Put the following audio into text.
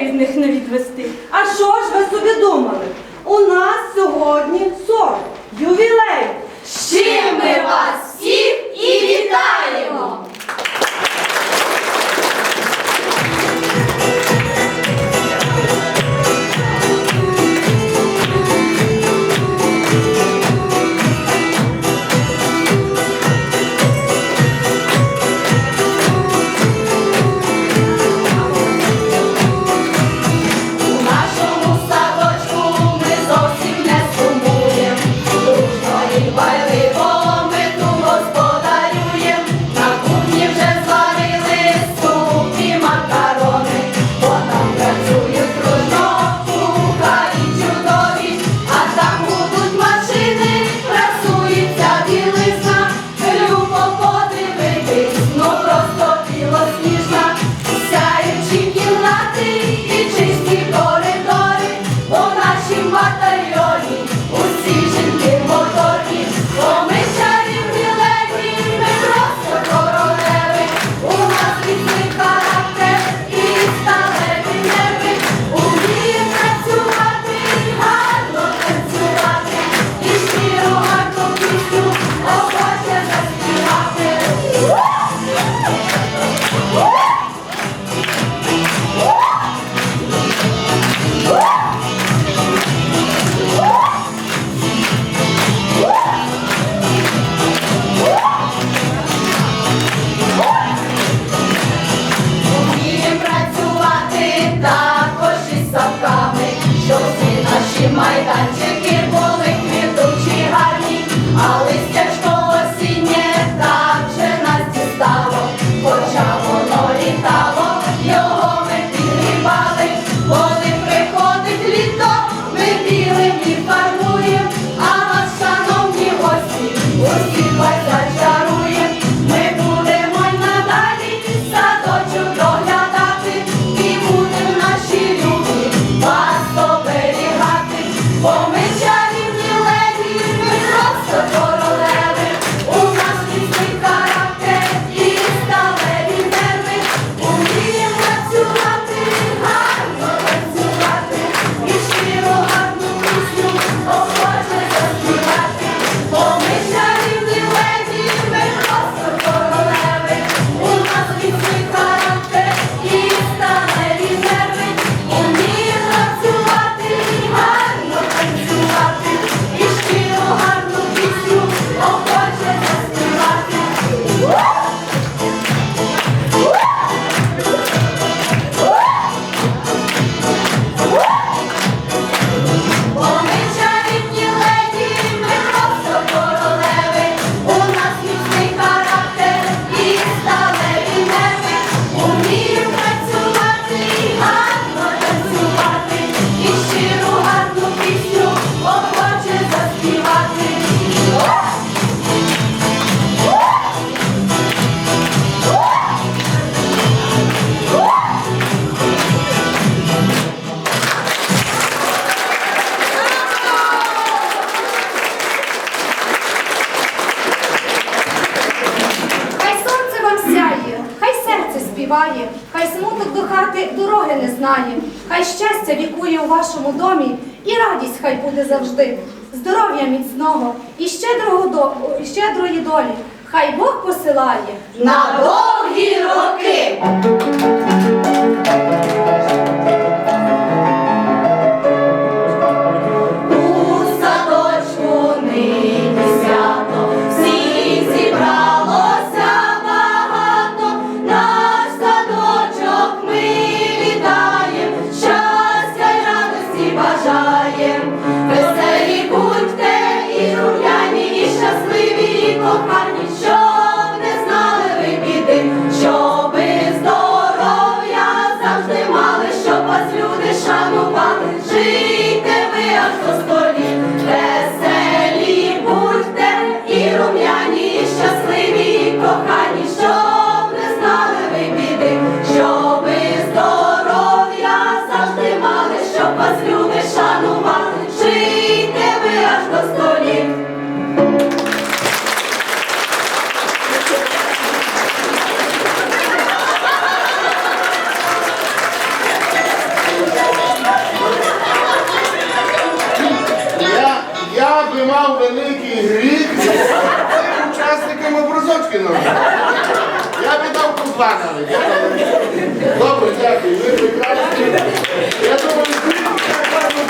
очей них не відвести. А що ж ви собі думали? У нас сьогодні знає. Хай щастя вікує у вашому домі, і радість хай буде завжди. Здоров'я міцного і щедрого до... щедрої долі. Хай Бог посилає на довгі роки. Lord, приймав великий гріх, цим учасникам образочки навчав. Я віддав Кузбанові. Добре, дякую. Ви прекрасні. Я думаю, ви прекрасно.